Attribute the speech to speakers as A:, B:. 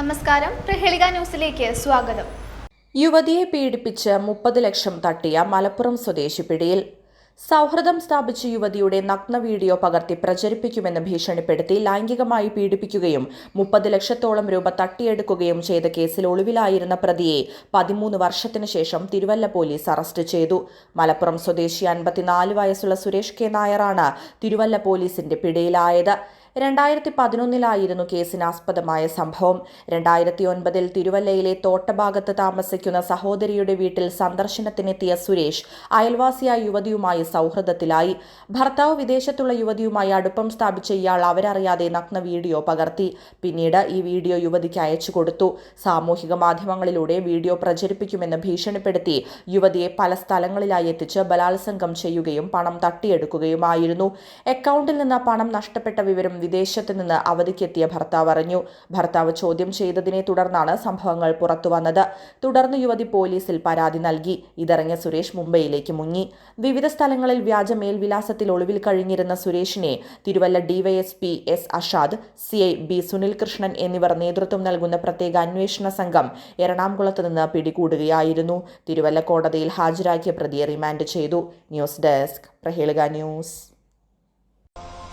A: നമസ്കാരം. പ്രഹേളിക ന്യൂസിലേക്ക് സ്വാഗതം.
B: യുവതിയെ പീഡിപ്പിച്ച് മുപ്പത് ലക്ഷം തട്ടിയ മലപ്പുറം സ്വദേശി പിടിയിൽ. സൗഹൃദം സ്ഥാപിച്ച യുവതിയുടെ നഗ്ന വീഡിയോ പകർത്തി പ്രചരിപ്പിക്കുമെന്ന് ഭീഷണിപ്പെടുത്തി ലൈംഗികമായി പീഡിപ്പിക്കുകയും മുപ്പത് ലക്ഷത്തോളം രൂപ തട്ടിയെടുക്കുകയും ചെയ്ത കേസിൽ ഒളിവിലായിരുന്ന പ്രതിയെ പതിമൂന്ന് വർഷത്തിനു ശേഷം തിരുവല്ല പോലീസ് അറസ്റ്റ് ചെയ്തു. മലപ്പുറം സ്വദേശി അൻപത്തിനാല് വയസ്സുള്ള സുരേഷ് കെ നായറാണ് തിരുവല്ല പോലീസിന്റെ പിടിയിലായത്. രണ്ടായിരത്തി പതിനൊന്നിലായിരുന്നു കേസിനാസ്പദമായ സംഭവം. രണ്ടായിരത്തി ഒൻപതിൽ തിരുവല്ലയിലെ തോട്ടഭാഗത്ത് താമസിക്കുന്ന സഹോദരിയുടെ വീട്ടിൽ സന്ദർശനത്തിനെത്തിയ സുരേഷ് അയൽവാസിയായ യുവതിയുമായി സൗഹൃദത്തിലായി. ഭർത്താവ് വിദേശത്തുള്ള യുവതിയുമായി അടുപ്പം സ്ഥാപിച്ച ഇയാൾ അവരറിയാതെ നഗ്ന വീഡിയോ പകർത്തി. പിന്നീട് ഈ വീഡിയോ യുവതിക്ക് അയച്ചു കൊടുത്തു. സാമൂഹിക മാധ്യമങ്ങളിലൂടെ വീഡിയോ പ്രചരിപ്പിക്കുമെന്ന് ഭീഷണിപ്പെടുത്തി യുവതിയെ പല സ്ഥലങ്ങളിലായി എത്തിച്ച് ബലാത്സംഗം ചെയ്യുകയും പണം തട്ടിയെടുക്കുകയുമായിരുന്നു. അക്കൗണ്ടിൽ നിന്ന് പണം നഷ്ടപ്പെട്ട വിവരം വിദേശത്ത് നിന്ന് അവധിക്കെത്തിയ ഭർത്താവ് അറിഞ്ഞു. ഭർത്താവ് ചോദ്യം ചെയ്തതിനെ തുടർന്നാണ് സംഭവങ്ങൾ പുറത്തുവന്നത് തുടർന്ന് യുവതി പോലീസിൽ പരാതി നൽകി. ഇതറിഞ്ഞ സുരേഷ് മുംബൈയിലേക്ക് മുങ്ങി. വിവിധ സ്ഥലങ്ങളിൽ വ്യാജ മേൽവിലാസത്തിൽ ഒളിവിൽ കഴിഞ്ഞിരുന്ന സുരേഷിനെ Thiruvalla DYSP S Ashad C I B Sunil Krishnan എന്നിവർ നേതൃത്വം നൽകുന്ന പ്രത്യേക അന്വേഷണ സംഘം എറണാകുളത്ത് നിന്ന് പിടികൂടുകയായിരുന്നു. തിരുവല്ല കോടതിയിൽ ഹാജരാക്കിയ പ്രതിയെ റിമാൻഡ് ചെയ്തു. News desk Prahelika news.